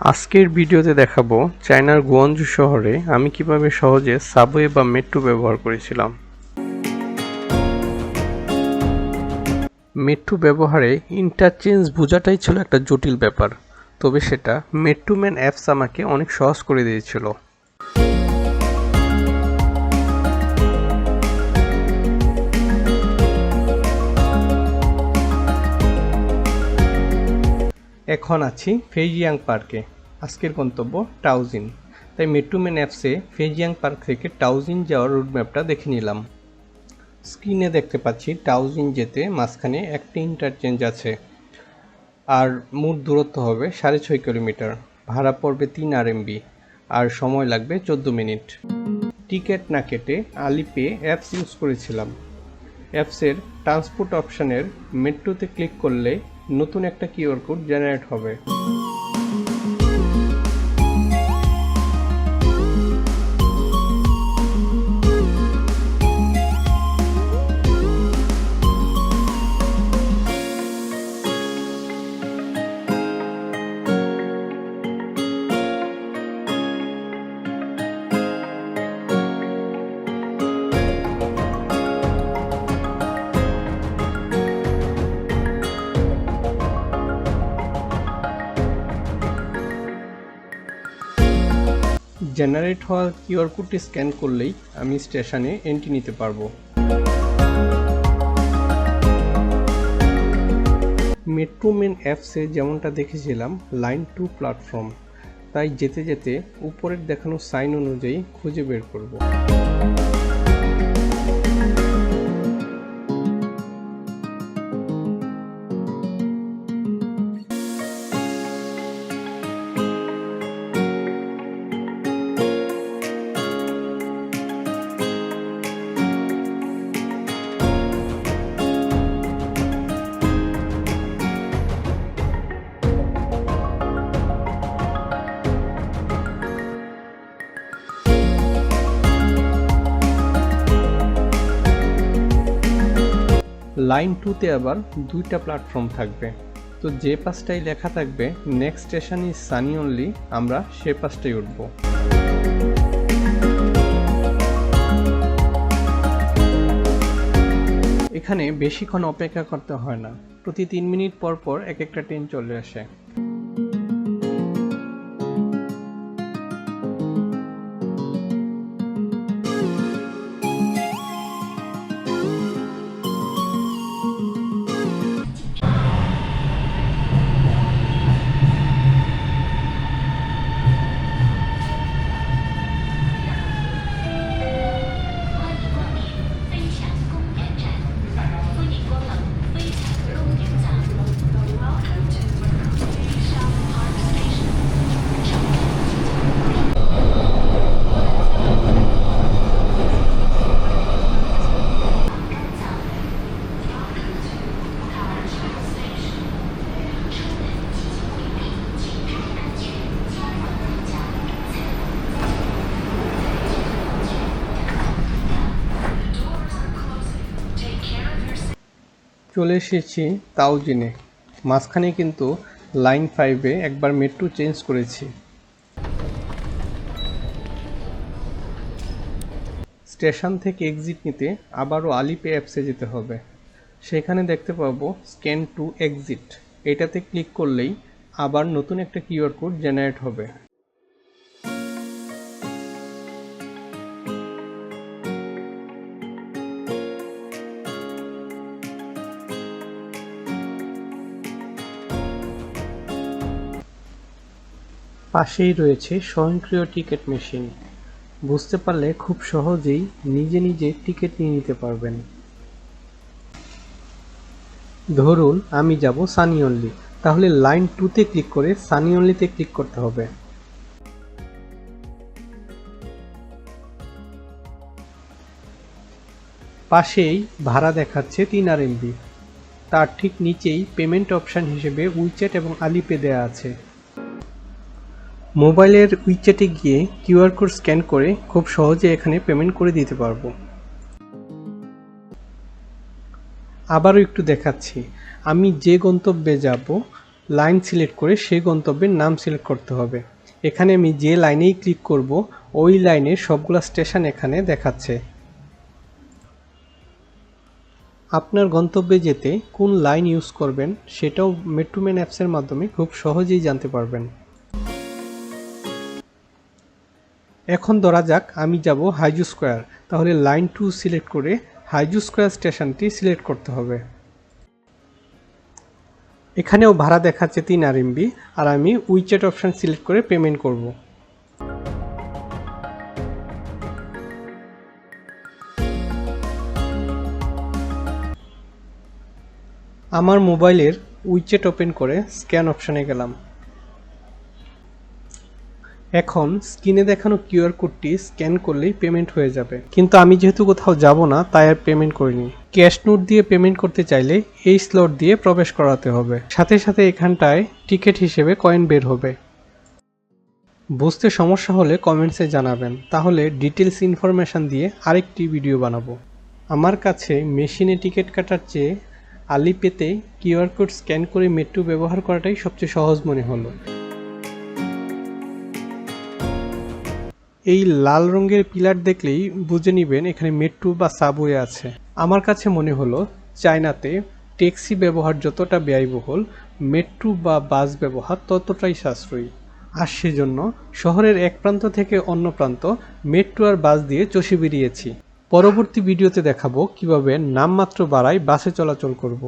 আজকের ভিডিওতে দেখাবো চায়নার গুয়ানজু শহরে আমি কীভাবে সহজে সাবওয়ে বা মেট্রো ব্যবহার করেছিলাম। মেট্রো ব্যবহারে ইন্টারচেঞ্জ বোঝাটাই ছিল একটা জটিল ব্যাপার, তবে সেটা মেট্রোম্যান অ্যাপস আমাকে অনেক সহজ করে দিয়েছিল। এখন আছি ফেজিয়াং পার্কে। আজকের গন্তব্য টাউজিন। তাই মেট্রোম্যান অ্যাপসে ফেজিয়াং পার্ক থেকে টাউজিন যাওয়ার রুটম্যাপটা দেখে নিলাম। স্ক্রিনে দেখতে পাচ্ছি টাউজিন যেতে মাঝখানে একটি ইন্টারচেঞ্জ আছে। আর মোট দূরত্ব হবে সাড়ে ছয় কিলোমিটার। ভাড়া পড়বে তিন আর আর সময় লাগবে চোদ্দ মিনিট। টিকিট না কেটে আলিপে অ্যাপস ইউজ করেছিলাম। অ্যাপসের ট্রান্সপোর্ট অপশানের মেট্রোতে ক্লিক করলে নতুন একটা কিউআর কোড জেনারেট হবে। জেনারেট হওয়া কিউআর কোডটি স্ক্যান করলেই আমি স্টেশনে এন্ট্রি নিতে পারব। মেট্রোমেন অ্যাপসে যেমনটা দেখেছিলাম লাইন টু প্ল্যাটফর্ম তাই যেতে যেতে উপরের দেখানো সাইন অনুযায়ী খুঁজে বের করব। লাইন টুতে আবার দুইটা প্ল্যাটফর্ম থাকবে। তো যে পাশটাই লেখা থাকবে next station is Sunny only আমরা সে পাশটাই উঠব। এখানে বেশিক্ষণ অপেক্ষা করতে হয় না। প্রতি তিন মিনিট পর পর এক একটা ট্রেন চলে আসে। চলে এসেছি তাওজিনে। মাঝখানে কিন্তু লাইন ফাইভে একবার মেট্রো চেঞ্জ করেছি। স্টেশন থেকে এক্সিট নিতে আবারও আলিপে অ্যাপসে যেতে হবে। সেখানে দেখতে পাবো স্ক্যান টু এক্সিট এটাতে ক্লিক করলেই আবার নতুন একটা কিউআর কোড জেনারেট হবে। পাশেই রয়েছে স্বয়ংক্রিয় টিকিট মেশিন। বুঝতে পারলে খুব সহজেই নিজে নিজে টিকিট নিয়ে নিতে পারবেন। ধরুন, আমি যাব সানি অনলি। তাহলে লাইন টুতে ক্লিক করে সানি অনলিতে ক্লিক করতে হবে। পাশেই ভাড়া দেখাচ্ছে তিন আর এমবি তার ঠিক নিচেই পেমেন্ট অপশন হিসেবে উইচ্যাট এবং আলিপে দেয়া আছে। মোবাইলের উইচ্যাটে গিয়ে কিউআর কোড স্ক্যান করে খুব সহজে এখানে পেমেন্ট করে দিতে পারব। আবারও একটু দেখাচ্ছি। আমি যে গন্তব্যে যাব, লাইন সিলেক্ট করে সেই গন্তব্যের নাম সিলেক্ট করতে হবে। এখানে আমি যে লাইনেই ক্লিক করব, ওই লাইনের সবগুলো স্টেশন এখানে দেখাচ্ছে। আপনার গন্তব্যে যেতে কোন লাইন ইউজ করবেন, সেটাও মেট্রোম্যান অ্যাপসের মাধ্যমে খুব সহজেই জানতে পারবেন। এখন ধরা যাক, আমি যাব হাইজু স্কোয়ার। তাহলে লাইন টু সিলেক্ট করে হাইজু স্কোয়ার স্টেশনটি সিলেক্ট করতে হবে। এখানেও ভাড়া দেখাচ্ছে তিন আরএমবি, আর আমি উইচেট অপশান সিলেক্ট করে পেমেন্ট করব। আমার মোবাইলের উইচেট ওপেন করে স্ক্যান অপশানে গেলাম। এখন স্ক্রিনে দেখানো কিউআর কোডটি স্ক্যান করলেই পেমেন্ট হয়ে যাবে। কিন্তু আমি যেহেতু কোথাও যাব না, তাই আর পেমেন্ট করিনি। ক্যাশ নোট দিয়ে পেমেন্ট করতে চাইলে এই স্লট দিয়ে প্রবেশ করাতে হবে। সাথে সাথে এখানটায় টিকিট হিসেবে কয়েন বের হবে। বুঝতে সমস্যা হলে কমেন্টসে জানাবেন। তাহলে ডিটেলস ইনফরমেশন দিয়ে আরেকটি ভিডিও বানাবো। আমার কাছে মেশিনে টিকিট কাটার চেয়ে আলিপেতে কিউআর কোড স্ক্যান করে মেট্রো ব্যবহার করাটাই সবচেয়ে সহজ মনে হলো। এই লাল রঙের পিলার দেখলেই বুঝে নিবেন এখানে মেট্রো বা সাবওয়ে আছে। আমার কাছে মনে হলো, চায়নাতে ট্যাক্সি ব্যবহার যতটা ব্যয়বহুল, মেট্রো বা বাস ব্যবহার ততটাই সাশ্রয়ী। আর সেজন্য শহরের এক প্রান্ত থেকে অন্য প্রান্ত মেট্রো আর বাস দিয়ে চষে বেরিয়েছি। পরবর্তী ভিডিওতে দেখাবো কীভাবে নামমাত্র বাড়াই বাসে চলাচল করব।